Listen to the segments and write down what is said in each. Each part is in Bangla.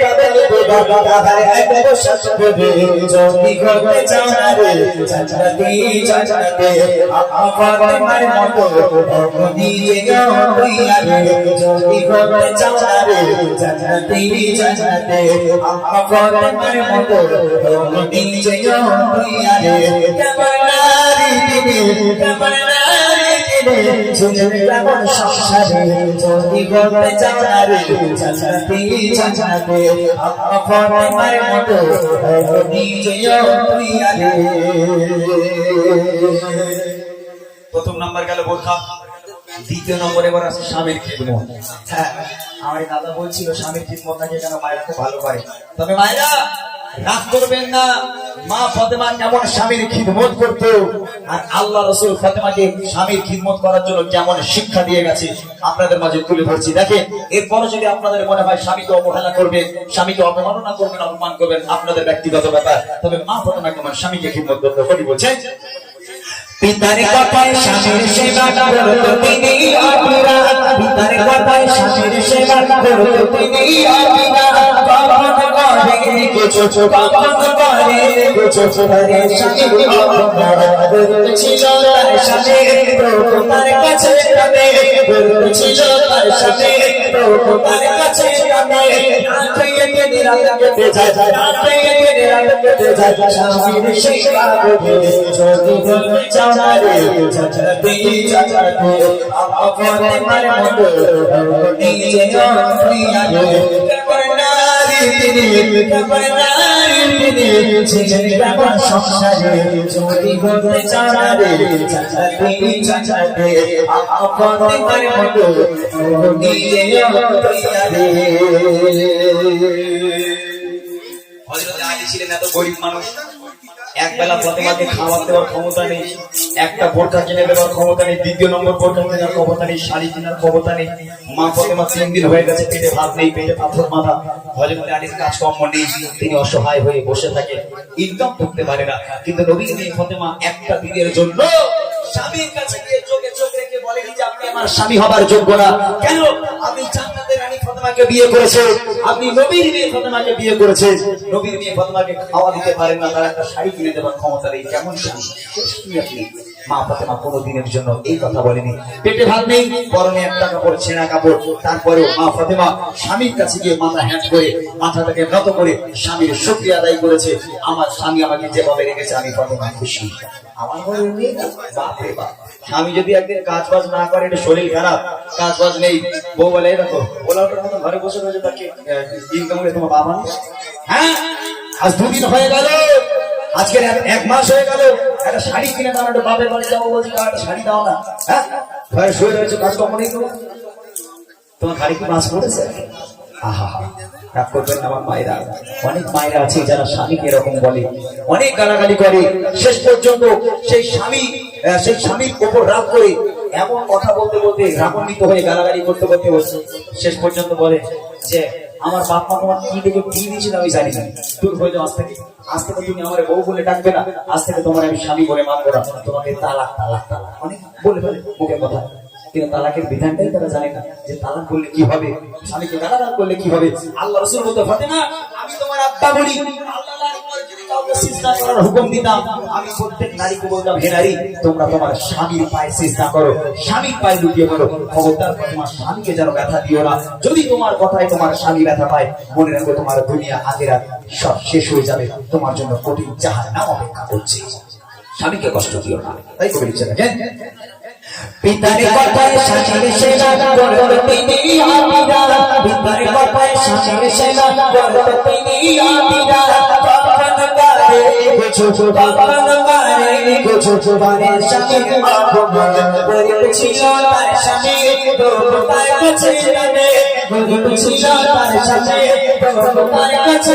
লাগে যদি করতে চাও না রে জান্নাতি জান্নাতে আমার মার মতো দিয়ে গাও তুই আরে যদি করতে চাও রে জান্নাতি কেমন সংসারে যদি চাও না রে জান্নাতি জান্নাতে মতো প্রথম নাম্বার গেল বোরখা। দ্বিতীয় নম্বর এবার আছে স্বামীর খিদমত হ্যাঁ আমার দাদা বলছিল স্বামীর খিদমত নাকি কেন মায়েরা খুব ভালো পারে তবে মায়েরা রাগ করবেন না। মা ফতেমা কেমন স্বামীর খিদমত করতো, আর আল্লাহ রসুল ফতেমাকে স্বামীর খিদমত করার জন্য কেমন শিক্ষা দিয়ে গেছে, আপনাদের মাঝে তুলে ধরছি। দেখেন এরপরে যদি আপনাদের মনে হয় স্বামীকে অবহেলা করবেন স্বামীকে অবমাননা করবেন অপমান করবেন, আপনাদের ব্যক্তিগত ব্যাপার। তবে মা ফতেমা কেমন স্বামীকে খিদমত করতে কবি বলছেন পিতার কথায় স্বামীর সেবা করত তিনি অপুরা পিতার কথায় স্বামীর সেবা করত তিনি অপুরা কখন করে, কিছু কখন করে। ছিল তার সাথে প্রভু তার কাছে কাঁদে ছিল তার সাথে প্রভু তার কাছে কাঁদে রাত কেটে রাত কেটে যায় রাত কেটে রাত কেটে যায় স্বামীর সেবা করে যদি বলতে চাও না রে জান্নাতি জান্নাতি আপনে মার মতো নিজে প্রিয়া রে কেমন নারী তিনি কেমন নারী তিনি ছিলেন কেমন সংসারে যদি বলতে চাও না রে জান্নাতি জান্নাতি মতো নিজে প্রিয়া হযরত আলী ছিলেন এত গরিব মানুষ। এক বেলা ফতেমাকে খাবার দেওয়ার ক্ষমতা নেই, একটা বোরখা কিনে দেওয়ার ক্ষমতা নেই, দ্বিতীয় নম্বর বোরখা কেনার ক্ষমতা নেই, শাড়ি কেনার ক্ষমতা নেই। মা ফতেমা তিন দিন হয়ে গেছে, পেটে ভাত নেই, পেটে পাথর মাথা। হজরত আলীর কাজকর্ম নেই, তিনি অসহায় হয়ে বসে থাকে ইনকাম করতে পারে না। কিন্তু মেয়ে ফতেমা একটা দিনের জন্য স্বামীর কাছে গিয়ে চোখে চোখ রেখে বলেনি যে আপনি আমার স্বামী হবার যোগ্য না। কেন? জান্নাতের রানী ফতেমাকে বিয়ে করেছে। আপনি নবীর মেয়ে ফতেমাকে বিয়ে নবীর মেয়ে ফতেমাকে খাওয়া দিতে পারেন না, তার একটা শাড়ি কিনে দেবার ক্ষমতা নেই। কেমন আপনি। মা ফতেমা কোনো দিনের জন্য এই কথা বলেনি। পেটে ভাত নেই, পরনে ছেঁড়া কাপড়। তারপরেও মা ফতেমা স্বামীর কাছে গিয়ে মাথা হ্যাঁট করে, মাথাটাকে নত করে স্বামীর শক্তি আদায় করেছে। আমার স্বামী আমাকে যেভাবে রেখেছে, আমি ফতেমা খুশি। আমার নেই বাপরে বাপ। স্বামী যদি একদিন কাজ বাজ না করে, এটা শরীর খারাপ। কাজ বাজ নেই। বউ বলে, "এই দেখো মতো ঘরে বসে রয়েছে তাকে ইনকাম করে তোমার বাবা? হ্যাঁ? আজ দুদিন হয়ে গেল। আজকের এক- মাস হয়ে গেল। একটা শাড়ি কিনে দাও একটা বাপের বাড়ি যাব বলছি, "কার একটা শাড়ি দাও না হ্যাঁ? ঘরে শুয়ে রয়েছে, কাজকর্ম নেই তো। তোমার গাড়ি কি মাছ না আমার মায়েরা। অনেক মায়েরা আছে যারা স্বামীকে এরকম বলে। অনেক গালাগালি করে। শেষ পর্যন্ত সেই স্বামী সেই স্বামীর ওপর রাগ করে এমন কথা বলতে বলতে রাগান্বিত হয়ে গালাগালি করতে করতে বসে শেষ পর্যন্ত বলে যে, আমার বাপ মা তোমার কি দেখে কি দিয়েছিল আমি জানি না। দূর হয়ে যাও আজ থেকে। আজ থেকে তুমি আমার বউ বলে ডাকবে না। আজ থেকে তোমার আমি স্বামী বলে মানবো না। তোমাকে তালাক তালাক তালাক। অনেক বলে ফেলে মুখের কথা। কিন্তু তালাকের বিধানটাই তারা জানে না যে তালাক করলে কি হবে, স্বামীকে গালাগাল করলে কি হবে। আল্লাহ রসুল বলতে পারে না আমি তোমার আব্বা বলি। আল্লাহ করে না। যদি তোমার কথায় তোমার স্বামী ব্যথা পায়, মনে রাখো তোমার দুনিয়া আগেরা সব শেষ হয়ে যাবে। তোমার জন্য কঠিন জাহাজ নাম অপেক্ষা করছে। স্বামীকে কষ্ট দিও না। তাই করে দিচ্ছে দেখেন পিতার কথায় স্বামীর সেবা করত তিনি আবিরা পিতার কথায় করত তিনি আবিরা কখন করে কিছু কখন করে কিছু বারে স্বামীর অপমান করেছিল তার স্বামী প্রভু তার কাছে যাবে গরিব ছিল তার সাথে তোমার কাছে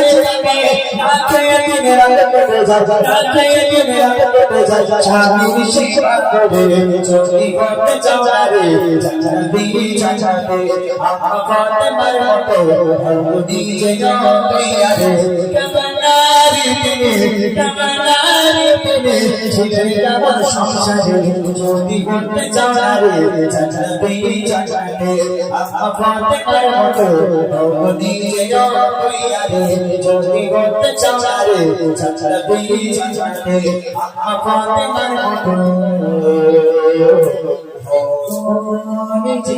ছেড়ে আমার সংসারে যদি করতে চাও রে চাচাতে চাচাতে আমার করতে জমতে আরে যদি করতে চাও রে চাচাতে চাচাতে আমার করতে মার মতো নিজে